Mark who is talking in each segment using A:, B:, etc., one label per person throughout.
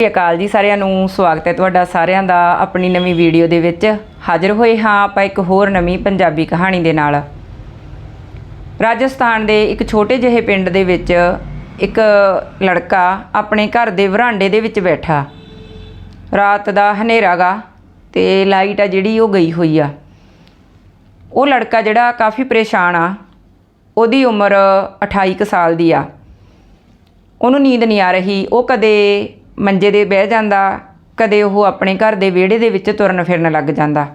A: ਸਤਿ ਅਕਾਲ ਜੀ, ਸਾਰਿਆਂ ਨੂੰ ਸਵਾਗਤ ਹੈ ਤੁਹਾਡਾ ਸਾਰਿਆਂ ਦਾ ਆਪਣੀ ਨਵੀਂ ਵੀਡੀਓ ਦੇ ਵਿੱਚ। ਹਾਜ਼ਰ ਹੋਏ ਹਾਂ ਆਪਾਂ ਇੱਕ ਹੋਰ ਨਵੀਂ ਪੰਜਾਬੀ ਕਹਾਣੀ ਦੇ ਨਾਲ। ਰਾਜਸਥਾਨ ਦੇ ਇੱਕ ਛੋਟੇ ਜਿਹੇ ਪਿੰਡ ਦੇ ਵਿੱਚ ਇੱਕ ਲੜਕਾ ਆਪਣੇ ਘਰ ਦੇ ਵਰਾਂਡੇ ਦੇ ਵਿੱਚ ਬੈਠਾ। ਰਾਤ ਦਾ ਹਨੇਰਾ ਗਾ ਤੇ ਲਾਈਟ ਆ ਜਿਹੜੀ ਉਹ ਗਈ ਹੋਈ ਆ। ਉਹ ਲੜਕਾ ਜਿਹੜਾ ਕਾਫੀ ਪਰੇਸ਼ਾਨ ਆ। ਉਹਦੀ ਉਮਰ 28 ਕੁ ਸਾਲ ਦੀ ਆ। ਉਹਨੂੰ ਨੀਂਦ ਨਹੀਂ ਆ ਰਹੀ। ਉਹ ਕਦੇ ਮੰਜੇ ਦੇ ਬਹਿ ਜਾਂਦਾ, ਕਦੇ ਉਹ ਆਪਣੇ ਘਰ ਦੇ ਵਿਹੜੇ ਦੇ ਵਿੱਚ ਤੁਰਨ ਫਿਰਨ ਲੱਗ ਜਾਂਦਾ।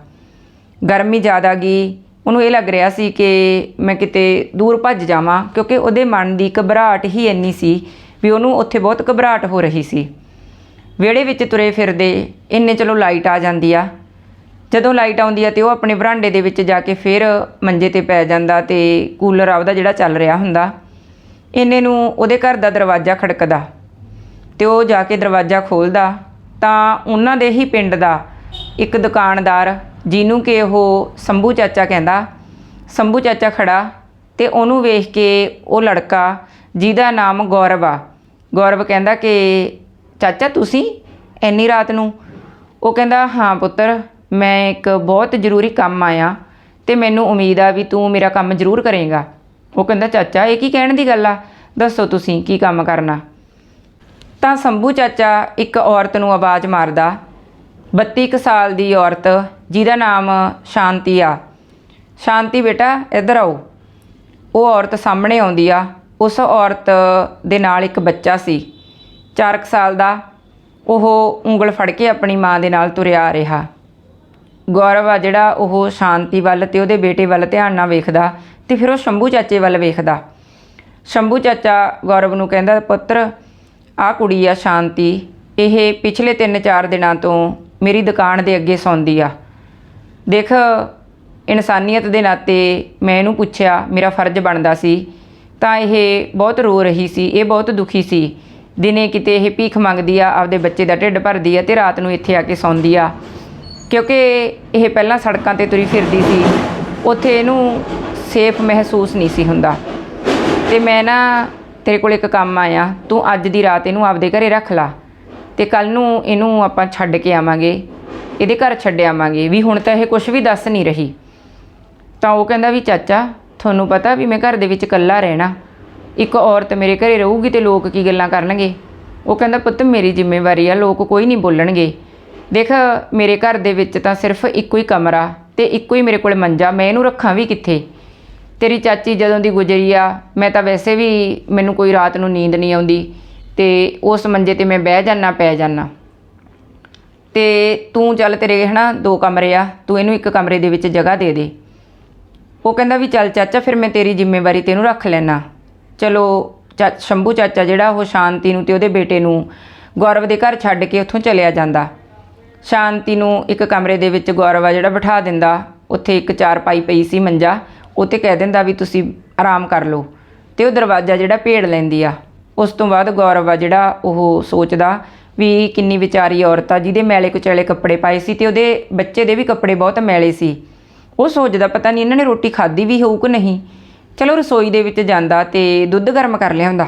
A: ਗਰਮੀ ਜ਼ਿਆਦਾ ਗਈ ਉਹਨੂੰ ਇਹ ਲੱਗ ਰਿਹਾ ਸੀ ਕਿ ਮੈਂ ਕਿਤੇ ਦੂਰ ਭੱਜ ਜਾਵਾਂ, ਕਿਉਂਕਿ ਉਹਦੇ ਮਨ ਦੀ ਘਬਰਾਹਟ ਹੀ ਇੰਨੀ ਸੀ ਵੀ ਉਹਨੂੰ ਉੱਥੇ ਬਹੁਤ ਘਬਰਾਹਟ ਹੋ ਰਹੀ ਸੀ। ਵਿਹੜੇ ਵਿੱਚ ਤੁਰੇ ਫਿਰਦੇ, ਇੰਨੇ ਚਲੋ ਲਾਈਟ ਆ ਜਾਂਦੀ ਆ। ਜਦੋਂ ਲਾਈਟ ਆਉਂਦੀ ਆ ਤੇ ਉਹ ਆਪਣੇ ਬਰਾਂਡੇ ਦੇ ਵਿੱਚ ਜਾ ਕੇ ਫਿਰ ਮੰਜੇ ਤੇ ਪੈ ਜਾਂਦਾ ਤੇ ਕੂਲਰ ਆਪਦਾ ਜਿਹੜਾ ਚੱਲ ਰਿਹਾ ਹੁੰਦਾ। ਇੰਨੇ ਨੂੰ ਉਹਦੇ ਘਰ ਦਾ ਦਰਵਾਜ਼ਾ ਖੜਕਦਾ। ਤੇ ਉਹ ਜਾ ਕੇ ਦਰਵਾਜ਼ਾ ਖੋਲਦਾ ਤਾਂ ਉਹਨਾਂ ਦੇ ਹੀ ਪਿੰਡ ਦਾ ਇੱਕ ਦੁਕਾਨਦਾਰ ਜਿਹਨੂੰ ਕਿ ਉਹ ਸੰਭੂ ਚਾਚਾ ਕਹਿੰਦਾ, ਸੰਭੂ ਚਾਚਾ ਖੜਾ ਤੇ ਉਹਨੂੰ ਵੇਖ ਕੇ ਉਹ ਲੜਕਾ ਜਿਹਦਾ ਨਾਮ ਗੌਰਵ ਆ। ਗੌਰਵ ਕਹਿੰਦਾ ਕਿ ਚਾਚਾ ਤੁਸੀਂ ਇੰਨੀ ਰਾਤ ਨੂੰ? ਉਹ ਕਹਿੰਦਾ, ਹਾਂ ਪੁੱਤਰ, ਮੈਂ ਇੱਕ ਬਹੁਤ ਜ਼ਰੂਰੀ ਕੰਮ ਆਇਆ ਤੇ ਮੈਨੂੰ ਉਮੀਦ ਆ ਵੀ ਤੂੰ ਮੇਰਾ ਕੰਮ ਜ਼ਰੂਰ ਕਰੇਗਾ। ਉਹ ਕਹਿੰਦਾ, ਚਾਚਾ, ਇਹ ਕੀ ਕਹਿਣ ਦੀ ਗੱਲ ਆ? ਦੱਸੋ ਤੁਸੀਂ ਕੀ ਕੰਮ ਕਰਨਾ? ਤਾਂ ਸੰਭੂ ਚਾਚਾ ਇੱਕ ਔਰਤ ਨੂੰ ਆਵਾਜ਼ ਮਾਰਦਾ 32 ਕੁ ਸਾਲ ਦੀ ਔਰਤ, ਜਿਹਦਾ ਨਾਮ ਸ਼ਾਂਤੀ ਆ। ਸ਼ਾਂਤੀ ਬੇਟਾ, ਇੱਧਰ ਆਓ। ਉਹ ਔਰਤ ਸਾਹਮਣੇ ਆਉਂਦੀ ਆ। ਉਸ ਔਰਤ ਦੇ ਨਾਲ ਇੱਕ ਬੱਚਾ ਸੀ 4 ਸਾਲ ਦਾ। ਉਹ ਉਂਗਲ ਫੜ ਕੇ ਆਪਣੀ ਮਾਂ ਦੇ ਨਾਲ ਤੁਰਿਆ ਰਿਹਾ। ਗੌਰਵ ਆ ਜਿਹੜਾ ਉਹ ਸ਼ਾਂਤੀ ਵੱਲ ਤੇ ਉਹਦੇ ਬੇਟੇ ਵੱਲ ਧਿਆਨ ਨਾਲ ਵੇਖਦਾ ਤੇ ਫਿਰ ਉਹ ਸ਼ੰਭੂ ਚਾਚੇ ਵੱਲ ਵੇਖਦਾ। ਸ਼ੰਭੂ ਚਾਚਾ ਗੌਰਵ ਨੂੰ ਕਹਿੰਦਾ, ਪੁੱਤਰ ਆਹ ਕੁੜੀ ਆ ਸ਼ਾਂਤੀ, ਇਹ ਪਿਛਲੇ 3-4 ਦਿਨਾਂ ਤੋਂ ਮੇਰੀ ਦੁਕਾਨ ਦੇ ਅੱਗੇ ਸੌਂਦੀ ਆ। ਦੇਖ, ਇਨਸਾਨੀਅਤ ਦੇ ਨਾਤੇ ਮੈਂ ਇਹਨੂੰ ਪੁੱਛਿਆ, ਮੇਰਾ ਫਰਜ਼ ਬਣਦਾ ਸੀ। ਤਾਂ ਇਹ ਬਹੁਤ ਰੋ ਰਹੀ ਸੀ, ਇਹ ਬਹੁਤ ਦੁਖੀ ਸੀ। ਦਿਨੇ ਕਿਤੇ ਇਹ ਭੀਖ ਮੰਗਦੀ ਆ, ਆਪਦੇ ਬੱਚੇ ਦਾ ਢਿੱਡ ਭਰਦੀ ਆ ਤੇ ਰਾਤ ਨੂੰ ਇੱਥੇ ਆ ਕੇ ਸੌਂਦੀ ਆ। ਕਿਉਂਕਿ ਇਹ ਪਹਿਲਾਂ ਸੜਕਾਂ ਤੇ ਤੁਰੀ ਫਿਰਦੀ ਸੀ, ਉੱਥੇ ਇਹਨੂੰ ਸੇਫ ਮਹਿਸੂਸ ਨਹੀਂ ਸੀ ਹੁੰਦਾ। ਤੇ ਮੈਂ ਨਾ ਤੇਰੇ ਕੋਲ ਇੱਕ ਕੰਮ ਆਇਆ, ਤੂੰ ਅੱਜ ਦੀ ਰਾਤ ਇਹਨੂੰ ਆਪਦੇ ਘਰੇ ਰੱਖ ਲਾ ਤੇ ਕੱਲ ਨੂੰ ਇਹਨੂੰ ਆਪਾਂ ਛੱਡ ਕੇ ਆਵਾਂਗੇ, ਇਹਦੇ ਘਰ ਛੱਡ ਆਵਾਂਗੇ, ਵੀ ਹੁਣ ਤਾਂ ਇਹ ਕੁਝ ਵੀ ਦੱਸ ਨਹੀਂ ਰਹੀ। ਤਾਂ ਉਹ ਕਹਿੰਦਾ ਵੀ ਚਾਚਾ, ਤੁਹਾਨੂੰ ਪਤਾ ਵੀ ਮੈਂ ਘਰ ਦੇ ਵਿੱਚ ਇਕੱਲਾ ਰਹਿਣਾ, ਇੱਕ ਔਰਤ ਮੇਰੇ ਘਰੇ ਰਹੂਗੀ ਤੇ ਲੋਕ ਕੀ ਗੱਲਾਂ ਕਰਨਗੇ? ਉਹ ਕਹਿੰਦਾ, ਪੁੱਤ ਮੇਰੀ ਜ਼ਿੰਮੇਵਾਰੀ ਆ, ਲੋਕ ਕੋਈ ਨਹੀਂ ਬੋਲਣਗੇ। ਦੇਖ, ਮੇਰੇ ਘਰ ਦੇ ਵਿੱਚ ਤਾਂ ਸਿਰਫ ਇੱਕੋ ਹੀ ਕਮਰਾ ਤੇ ਇੱਕੋ ਹੀ ਮੇਰੇ ਕੋਲ ਮੰਜਾ, ਮੈਂ ਇਹਨੂੰ ਰੱਖਾਂ ਵੀ ਕਿੱਥੇ? ਤੇਰੀ ਚਾਚੀ ਜਦੋਂ ਦੀ ਗੁਜ਼ਰੀ ਆ, ਮੈਂ ਤਾਂ ਵੈਸੇ ਵੀ ਮੈਨੂੰ ਕੋਈ ਰਾਤ ਨੂੰ ਨੀਂਦ ਨਹੀਂ ਆਉਂਦੀ ਤੇ ਉਸ ਮੰਜੇ ਤੇ ਮੈਂ ਬਹਿ ਜਾਨਾ, ਪੈ ਜਾਨਾ। ਤੇ ਤੂੰ ਚੱਲ ਤੇਰੇ, ਹਨਾ, ਦੋ ਕਮਰੇ ਆ, ਤੂੰ ਇਹਨੂੰ ਇੱਕ ਕਮਰੇ ਦੇ ਵਿੱਚ ਜਗ੍ਹਾ ਦੇ ਦੇ। ਉਹ ਕਹਿੰਦਾ ਵੀ ਚੱਲ ਚਾਚਾ, ਫਿਰ ਮੈਂ ਤੇਰੀ ਜ਼ਿੰਮੇਵਾਰੀ ਤੈਨੂੰ ਰੱਖ ਲੈਣਾ ਚਲੋ, ਚਾ, ਸ਼ੰਭੂ ਚਾਚਾ ਜਿਹੜਾ ਉਹ ਸ਼ਾਂਤੀ ਨੂੰ ਤੇ ਉਹਦੇ ਬੇਟੇ ਨੂੰ ਗੌਰਵ ਦੇ ਘਰ ਛੱਡ ਕੇ ਉੱਥੋਂ ਚਲਿਆ ਜਾਂਦਾ। ਸ਼ਾਂਤੀ ਨੂੰ ਇੱਕ ਕਮਰੇ ਦੇ ਵਿੱਚ ਗੌਰਵ ਆ ਜਿਹੜਾ ਬਿਠਾ ਦਿੰਦਾ, ਉੱਥੇ ਇੱਕ ਚਾਰ ਪਾਈ ਪਈ ਸੀ ਮੰਜਾ। ਉਹ ਉੱਤੇ ਕਹਿ ਦਿੰਦਾ ਵੀ ਤੁਸੀਂ ਆਰਾਮ ਕਰ ਲਓ। ਤੇ ਉਹ ਦਰਵਾਜ਼ਾ ਜਿਹੜਾ ਭੇੜ ਲੈਂਦੀ ਆ, ਉਸ ਤੋਂ ਬਾਅਦ ਗੌਰਵ ਆ ਜਿਹੜਾ ਉਹ ਸੋਚਦਾ ਵੀ ਕਿੰਨੀ ਵਿਚਾਰੀ ਔਰਤ ਆ, ਜਿਹਦੇ ਮੈਲੇ ਕੁਚਲੇ ਕੱਪੜੇ ਪਾਏ ਸੀ ਤੇ ਉਹਦੇ ਬੱਚੇ ਦੇ ਵੀ ਕੱਪੜੇ ਬਹੁਤ ਮੈਲੇ ਸੀ। ਉਹ ਸੋਚਦਾ ਪਤਾ ਨਹੀਂ ਇਹਨਾਂ ਨੇ ਰੋਟੀ ਖਾਧੀ ਵੀ ਹੋਊ ਕਿ ਨਹੀਂ। ਚਲੋ ਰਸੋਈ ਦੇ ਵਿੱਚ ਜਾਂਦਾ ਤੇ ਦੁੱਧ ਗਰਮ ਕਰ ਲਿਆਉਂਦਾ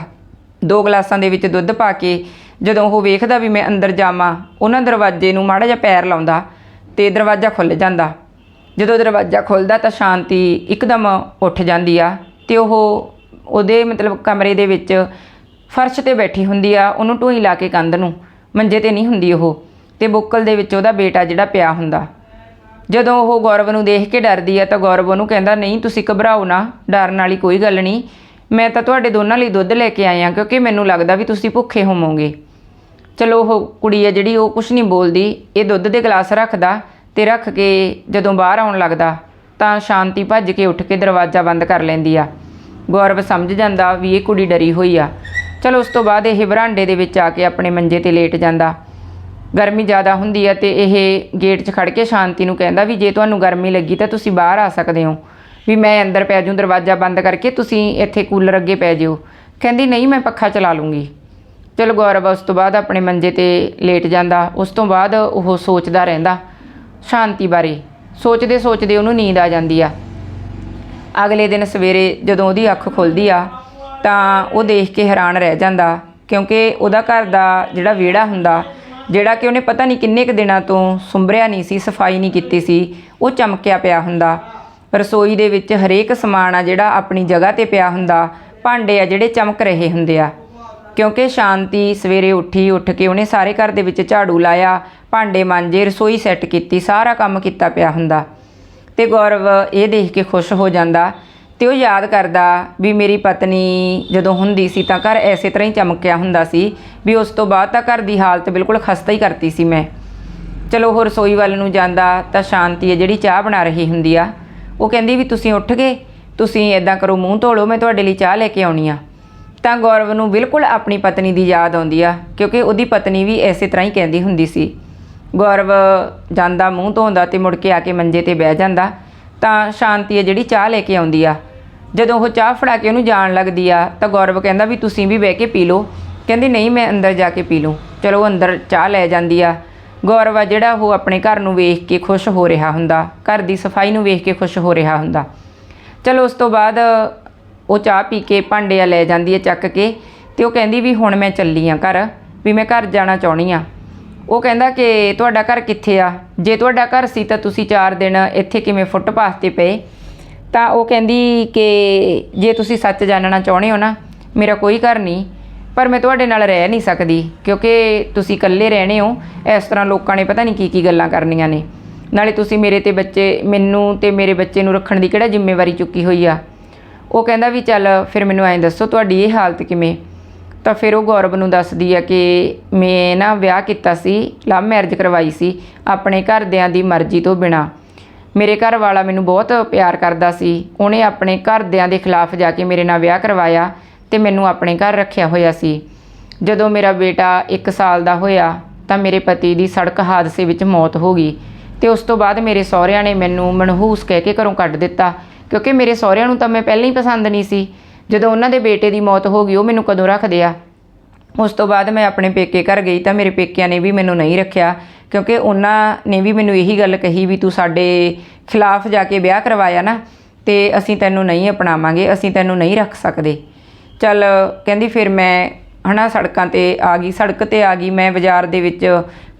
A: ਦੋ ਗਲਾਸਾਂ ਦੇ ਵਿੱਚ ਦੁੱਧ ਪਾ ਕੇ ਜਦੋਂ ਉਹ ਵੇਖਦਾ ਵੀ ਮੈਂ ਅੰਦਰ ਜਾਵਾਂ, ਉਹਨਾਂ ਦਰਵਾਜ਼ੇ ਨੂੰ ਮਾੜਾ ਜਿਹਾ ਪੈਰ ਲਾਉਂਦਾ ਤੇ ਦਰਵਾਜ਼ਾ ਖੁੱਲ ਜਾਂਦਾ। ਜਦੋਂ ਦਰਵਾਜ਼ਾ ਖੁੱਲਦਾ ਤਾਂ ਸ਼ਾਂਤੀ ਇੱਕਦਮ ਉੱਠ ਜਾਂਦੀ ਆ ਤੇ ਉਹ ਉਹਦੇ ਮਤਲਬ ਕਮਰੇ ਦੇ ਵਿੱਚ ਫਰਸ਼ ਤੇ ਬੈਠੀ ਹੁੰਦੀ ਆ, ਉਹਨੂੰ ਢੋਈ ਲਾ ਕੇ ਕੰਧ ਨੂੰ, ਮੰਜੇ ਤੇ ਨਹੀਂ ਹੁੰਦੀ ਉਹ, ਤੇ ਬੁੱਕਲ ਦੇ ਵਿੱਚ ਉਹਦਾ ਬੇਟਾ ਜਿਹੜਾ ਪਿਆ ਹੁੰਦਾ। ਜਦੋਂ ਉਹ ਗੌਰਵ ਨੂੰ ਦੇਖ ਕੇ ਡਰਦੀ ਆ ਤਾਂ ਗੌਰਵ ਉਹਨੂੰ ਕਹਿੰਦਾ, ਨਹੀਂ, ਤੁਸੀਂ ਘਬਰਾਓ ਨਾ, ਡਰਨ ਵਾਲੀ ਕੋਈ ਗੱਲ ਨਹੀਂ। ਮੈਂ ਤਾਂ ਤੁਹਾਡੇ ਦੋਨਾਂ ਲਈ ਦੁੱਧ ਲੈ ਕੇ ਆਇਆ ਕਿਉਂਕਿ ਮੈਨੂੰ ਲੱਗਦਾ ਵੀ ਤੁਸੀਂ ਭੁੱਖੇ ਹੋਵੋਗੇ। ਚਲੋ ਉਹ ਕੁੜੀ ਆ ਜਿਹੜੀ, ਉਹ ਕੁਝ ਨਹੀਂ ਬੋਲਦੀ, ਇਹ ਦੁੱਧ ਦੇ ਗਲਾਸ ਰੱਖਦਾ ਤੇ ਰੱਖ ਕੇ ਜਦੋਂ ਬਾਹਰ ਆਉਣ ਲੱਗਦਾ, ਤਾਂ ਸ਼ਾਂਤੀ ਭੱਜ ਕੇ ਉੱਠ ਕੇ ਦਰਵਾਜ਼ਾ ਬੰਦ ਕਰ ਲੈਂਦੀ ਆ। ਗੌਰਵ ਸਮਝ ਜਾਂਦਾ ਵੀ ਇਹ ਕੁੜੀ ਡਰੀ ਹੋਈ ਆ। ਚਲੋ ਉਸ ਤੋਂ ਬਾਅਦ ਇਹ ਬਰਾਂਡੇ ਦੇ ਵਿੱਚ ਆ ਕੇ ਆਪਣੇ ਮੰਜੇ ਤੇ ਲੇਟ ਜਾਂਦਾ। ਗਰਮੀ ਜ਼ਿਆਦਾ ਹੁੰਦੀ ਆ ਤੇ ਇਹ ਗੇਟ 'ਚ ਖੜ ਕੇ ਸ਼ਾਂਤੀ ਨੂੰ ਕਹਿੰਦਾ ਵੀ ਜੇ ਤੁਹਾਨੂੰ ਗਰਮੀ ਲੱਗੀ ਤਾਂ ਤੁਸੀਂ ਬਾਹਰ ਆ ਸਕਦੇ ਹੋ। ਵੀ ਮੈਂ ਅੰਦਰ ਪੈ ਜਾਊਂ, ਦਰਵਾਜ਼ਾ ਬੰਦ ਕਰਕੇ ਤੁਸੀਂ ਇੱਥੇ ਕੂਲਰ ਅੱਗੇ ਪੈ ਜਿਓ ਕਹਿੰਦੀ, ਨਹੀਂ, ਮੈਂ ਪੱਖਾ ਚਲਾ ਲੂੰਗੀ। ਚਲੋ ਗੌਰਵ ਉਸ ਤੋਂ ਬਾਅਦ ਆਪਣੇ ਮੰਜੇ ਤੇ ਲੇਟ ਜਾਂਦਾ। ਉਸ ਤੋਂ ਬਾਅਦ ਉਹ ਸੋਚਦਾ ਰਹਿੰਦਾ ਸ਼ਾਂਤੀ ਬਾਰੇ। ਸੋਚਦੇ ਸੋਚਦੇ ਉਹਨੂੰ ਨੀਂਦ ਆ ਜਾਂਦੀ ਆ। ਅਗਲੇ ਦਿਨ ਸਵੇਰੇ ਜਦੋਂ ਉਹਦੀ ਅੱਖ ਖੁੱਲਦੀ ਆ, ਤਾਂ ਉਹ ਦੇਖ ਕੇ ਹੈਰਾਨ ਰਹਿ ਜਾਂਦਾ, ਕਿਉਂਕਿ ਉਹਦਾ ਘਰ ਦਾ ਜਿਹੜਾ ਵਿਹੜਾ ਹੁੰਦਾ, ਜਿਹੜਾ ਕਿ ਉਹਨੇ ਪਤਾ ਨਹੀਂ ਕਿੰਨੇ ਕੁ ਦਿਨਾਂ ਤੋਂ ਸੁੰਬਰਿਆ ਨਹੀਂ ਸੀ, ਸਫ਼ਾਈ ਨਹੀਂ ਕੀਤੀ ਸੀ, ਉਹ ਚਮਕਿਆ ਪਿਆ ਹੁੰਦਾ। ਰਸੋਈ ਦੇ ਵਿੱਚ ਹਰੇਕ ਸਮਾਨ ਆ ਜਿਹੜਾ ਆਪਣੀ ਜਗ੍ਹਾ ਤੇ ਪਿਆ ਹੁੰਦਾ, ਭਾਂਡੇ ਆ ਜਿਹੜੇ ਚਮਕ ਰਹੇ ਹੁੰਦੇ ਆ। ਕਿਉਂਕਿ ਸ਼ਾਂਤੀ ਸਵੇਰੇ ਉੱਠੀ, ਉੱਠ ਕੇ ਉਹਨੇ ਸਾਰੇ ਘਰ ਦੇ ਵਿੱਚ ਝਾੜੂ ਲਾਇਆ, ਭਾਂਡੇ ਮਾਂਜੇ, ਰਸੋਈ ਸੈੱਟ ਕੀਤੀ, ਸਾਰਾ ਕੰਮ ਕੀਤਾ ਪਿਆ ਹੁੰਦਾ। ਤੇ ਗੌਰਵ ਇਹ ਦੇਖ ਕੇ ਖੁਸ਼ ਹੋ ਜਾਂਦਾ ਤੇ ਉਹ ਯਾਦ ਕਰਦਾ ਵੀ ਮੇਰੀ ਪਤਨੀ ਜਦੋਂ ਹੁੰਦੀ ਸੀ ਤਾਂ ਘਰ ਐਸੇ ਤਰ੍ਹਾਂ ਹੀ ਚਮਕਿਆ ਹੁੰਦਾ ਸੀ ਵੀ ਉਸ ਤੋਂ ਬਾਅਦ ਤਾਂ ਘਰ ਦੀ ਹਾਲਤ ਬਿਲਕੁਲ ਖਸਤਾ ਹੀ ਕਰਤੀ ਸੀ ਮੈਂ। ਚਲੋ ਉਹ ਰਸੋਈ ਵੱਲ ਨੂੰ ਜਾਂਦਾ ਤਾਂ ਸ਼ਾਂਤੀ ਹੈ ਜਿਹੜੀ ਚਾਹ ਬਣਾ ਰਹੀ ਹੁੰਦੀ ਆ, ਉਹ ਕਹਿੰਦੀ ਵੀ ਤੁਸੀਂ ਉੱਠ ਗਏ, ਤੁਸੀਂ ਇਦਾਂ ਕਰੋ ਮੂੰਹ ਧੋ ਲਓ, ਮੈਂ ਤੁਹਾਡੇ ਲਈ ਚਾਹ ਲੈ ਕੇ ਆਉਣੀ ਆ। ਤਾਂ ਗੌਰਵ ਨੂੰ ਬਿਲਕੁਲ ਆਪਣੀ ਪਤਨੀ ਦੀ ਯਾਦ ਆਉਂਦੀ ਆ, ਕਿਉਂਕਿ ਉਹਦੀ ਪਤਨੀ ਵੀ ਐਸੇ ਤਰ੍ਹਾਂ ਹੀ ਕਹਿੰਦੀ ਹੁੰਦੀ ਸੀ। ਗੌਰਵ ਜਾਂਦਾ ਮੂੰਹ ਧੋਂਦਾ ਤੇ ਮੁੜ ਕੇ ਆ ਕੇ ਮੰਜੇ ਤੇ ਬਹਿ ਜਾਂਦਾ, ਤਾਂ ਸ਼ਾਂਤੀ ਹੈ ਜਿਹੜੀ ਚਾਹ ਲੈ ਕੇ ਆਉਂਦੀ ਆ। ਜਦੋਂ ਉਹ ਚਾਹ ਫੜਾ ਕੇ ਉਹਨੂੰ ਜਾਣ ਲੱਗਦੀ ਆ, ਤਾਂ ਗੌਰਵ ਕਹਿੰਦਾ ਵੀ ਤੁਸੀਂ ਵੀ ਬਹਿ ਕੇ ਪੀ ਲਓ। ਕਹਿੰਦੀ, ਨਹੀਂ, ਮੈਂ ਅੰਦਰ ਜਾ ਕੇ ਪੀ ਲੂੰ। ਚਲੋ ਉਹ ਅੰਦਰ ਚਾਹ ਲੈ ਜਾਂਦੀ ਆ। ਗੌਰਵ ਆ ਜਿਹੜਾ ਉਹ ਆਪਣੇ ਘਰ ਨੂੰ ਵੇਖ ਕੇ ਖੁਸ਼ ਹੋ ਰਿਹਾ ਹੁੰਦਾ, ਘਰ ਦੀ ਸਫ਼ਾਈ ਨੂੰ ਵੇਖ ਕੇ ਖੁਸ਼ ਹੋ ਰਿਹਾ ਹੁੰਦਾ। ਚਲੋ, ਉਸ ਤੋਂ ਬਾਅਦ ਉਹ ਚਾਹ ਪੀ ਕੇ ਭਾਂਡੇ ਆ ਲੈ ਜਾਂਦੀ ਹੈ ਚੱਕ ਕੇ ਤੇ ਉਹ ਕਹਿੰਦੀ ਵੀ ਹੁਣ ਮੈਂ ਚੱਲੀ ਆ ਘਰ, ਵੀ ਮੈਂ ਘਰ ਜਾਣਾ ਚਾਹੁੰਦੀ ਆ। ਉਹ ਕਹਿੰਦਾ ਕਿ ਤੁਹਾਡਾ ਘਰ ਕਿੱਥੇ ਆ? ਜੇ ਤੁਹਾਡਾ ਘਰ ਸੀ ਤਾਂ ਤੁਸੀਂ 4 ਦਿਨ ਇੱਥੇ ਕਿਵੇਂ ਫੁੱਟਪਾਥ ਤੇ ਪਏ? ਤਾਂ ਉਹ ਕਹਿੰਦੀ ਕਿ ਜੇ ਤੁਸੀਂ ਸੱਚ ਜਾਣਨਾ ਚਾਹੁੰਦੇ ਹੋ ਨਾ, ਮੇਰਾ ਕੋਈ ਘਰ ਨਹੀਂ, ਪਰ ਮੈਂ ਤੁਹਾਡੇ ਨਾਲ ਰਹਿ ਨਹੀਂ ਸਕਦੀ, ਕਿਉਂਕਿ ਤੁਸੀਂ ਇਕੱਲੇ ਰਹਿਣੇ ਹੋ, ਇਸ ਤਰ੍ਹਾਂ ਲੋਕਾਂ ਨੇ ਪਤਾ ਨਹੀਂ ਕੀ ਕੀ ਗੱਲਾਂ ਕਰਨੀਆਂ ਨੇ। ਨਾਲੇ ਤੁਸੀਂ ਮੇਰੇ ਤੇ ਬੱਚੇ, ਮੈਨੂੰ ਤੇ ਮੇਰੇ ਬੱਚੇ ਨੂੰ ਰੱਖਣ ਦੀ ਕਿਹੜਾ ਜ਼ਿੰਮੇਵਾਰੀ ਚੁੱਕੀ ਹੋਈ ਆ? ਉਹ ਕਹਿੰਦਾ ਵੀ ਚੱਲ ਫਿਰ ਮੈਨੂੰ ਐਂ ਦੱਸੋ ਤੁਹਾਡੀ ਇਹ ਹਾਲਤ ਕਿਵੇਂ? ਤਾਂ ਫਿਰ ਉਹ ਗੌਰਵ ਨੂੰ ਦੱਸਦੀ ਆ ਕਿ ਮੈਂ ਨਾ ਵਿਆਹ ਕੀਤਾ ਸੀ, ਲਵ ਮੈਰਿਜ ਕਰਵਾਈ ਸੀ, ਆਪਣੇ ਘਰਦਿਆਂ ਦੀ ਮਰਜ਼ੀ ਤੋਂ ਬਿਨਾ। ਮੇਰੇ ਘਰ ਵਾਲਾ ਮੈਨੂੰ ਬਹੁਤ ਪਿਆਰ ਕਰਦਾ ਸੀ। ਉਹਨੇ ਆਪਣੇ ਘਰਦਿਆਂ ਦੇ ਖਿਲਾਫ ਜਾ ਕੇ ਮੇਰੇ ਨਾਲ ਵਿਆਹ ਕਰਵਾਇਆ ਤੇ ਮੈਨੂੰ ਆਪਣੇ ਘਰ ਰੱਖਿਆ ਹੋਇਆ ਸੀ। ਜਦੋਂ ਮੇਰਾ ਬੇਟਾ 1 ਸਾਲ ਦਾ ਹੋਇਆ ਤਾਂ ਮੇਰੇ ਪਤੀ ਦੀ ਸੜਕ ਹਾਦਸੇ ਵਿੱਚ ਮੌਤ ਹੋ ਗਈ। ਤੇ ਉਸ ਤੋਂ ਬਾਅਦ ਮੇਰੇ ਸਹੁਰਿਆਂ ਨੇ ਮੈਨੂੰ ਮਨਹੂਸ ਕਹਿ ਕੇ ਘਰੋਂ ਕੱਢ ਦਿੱਤਾ। ਕਿਉਂਕਿ ਮੇਰੇ ਸਹੁਰਿਆਂ ਨੂੰ ਤਾਂ ਮੈਂ ਪਹਿਲਾਂ ਹੀ ਪਸੰਦ ਨਹੀਂ ਸੀ। ਜਦੋਂ ਉਹਨਾਂ ਦੇ ਬੇਟੇ ਦੀ ਮੌਤ ਹੋ ਗਈ, ਉਹ ਮੈਨੂੰ ਕਦੋਂ ਰੱਖਦੇ ਆ ਉਸ ਤੋਂ ਬਾਅਦ ਮੈਂ ਆਪਣੇ ਪੇਕੇ ਘਰ ਗਈ ਤਾਂ ਮੇਰੇ ਪੇਕਿਆਂ ਨੇ ਵੀ ਮੈਨੂੰ ਨਹੀਂ ਰੱਖਿਆ। ਕਿਉਂਕਿ ਉਹਨਾਂ ਨੇ ਵੀ ਮੈਨੂੰ ਇਹੀ ਗੱਲ ਕਹੀ ਵੀ ਤੂੰ ਸਾਡੇ ਖਿਲਾਫ ਜਾ ਕੇ ਵਿਆਹ ਕਰਵਾਇਆ ਨਾ, ਤੇ ਅਸੀਂ ਤੈਨੂੰ ਨਹੀਂ ਅਪਣਾਵਾਂਗੇ, ਅਸੀਂ ਤੈਨੂੰ ਨਹੀਂ ਰੱਖ ਸਕਦੇ। ਚੱਲ, ਕਹਿੰਦੀ ਫਿਰ ਮੈਂ ਹਨਾ ਸੜਕਾਂ ਤੇ ਆ ਗਈ, ਸੜਕ ਤੇ ਆ ਗਈ, ਮੈਂ ਬਾਜ਼ਾਰ ਦੇ ਵਿੱਚ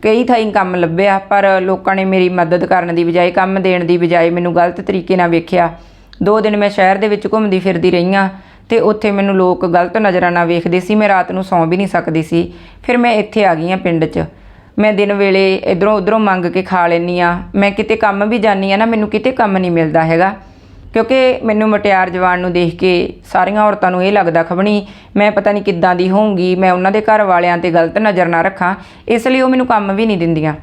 A: ਕਈ ਥਾਈਂ ਕੰਮ ਲੱਭਿਆ, ਪਰ ਲੋਕਾਂ ਨੇ ਮੇਰੀ ਮਦਦ ਕਰਨ ਦੀ ਬਜਾਏ, ਕੰਮ ਦੇਣ ਦੀ ਬਜਾਏ ਮੈਨੂੰ ਗਲਤ ਤਰੀਕੇ ਨਾਲ ਵੇਖਿਆ। ਦੋ ਦਿਨ ਮੈਂ ਸ਼ਹਿਰ ਦੇ ਵਿੱਚ ਘੁੰਮਦੀ ਫਿਰਦੀ ਰਹੀ ਹਾਂ ਤੇ ਉੱਥੇ ਮੈਨੂੰ ਲੋਕ ਗਲਤ ਨਜ਼ਰਾਂ ਨਾਲ ਵੇਖਦੇ ਸੀ, ਮੈਂ ਰਾਤ ਨੂੰ ਸੌਂ ਵੀ ਨਹੀਂ ਸਕਦੀ ਸੀ। ਫਿਰ ਮੈਂ ਇੱਥੇ ਆ ਗਈ ਹਾਂ ਪਿੰਡ 'ਚ। ਮੈਂ ਦਿਨ ਵੇਲੇ ਇਧਰੋਂ ਉਧਰੋਂ ਮੰਗ ਕੇ ਖਾ ਲੈਂਦੀ ਆ ਮੈਂ ਕਿਤੇ ਕੰਮ ਵੀ ਜਾਂਦੀ ਆ ਨਾ, ਮੈਨੂੰ ਕਿਤੇ ਕੰਮ ਨਹੀਂ ਮਿਲਦਾ ਹੈਗਾ। ਕਿਉਂਕਿ ਮੈਨੂੰ ਮਟਿਆਰ ਜਵਾਨ ਨੂੰ ਦੇਖ ਕੇ ਸਾਰੀਆਂ ਔਰਤਾਂ ਨੂੰ ਇਹ ਲੱਗਦਾ ਖਬਣੀ, ਮੈਂ ਪਤਾ ਨਹੀਂ ਕਿੱਦਾਂ ਦੀ ਹੋਊਂਗੀ, ਮੈਂ ਉਹਨਾਂ ਦੇ ਘਰ ਵਾਲਿਆਂ ਤੇ ਗਲਤ ਨਜ਼ਰ ਨਾ ਰੱਖਾਂ, ਇਸ ਲਈ ਉਹ ਮੈਨੂੰ ਕੰਮ ਵੀ ਨਹੀਂ ਦਿੰਦੀਆਂ।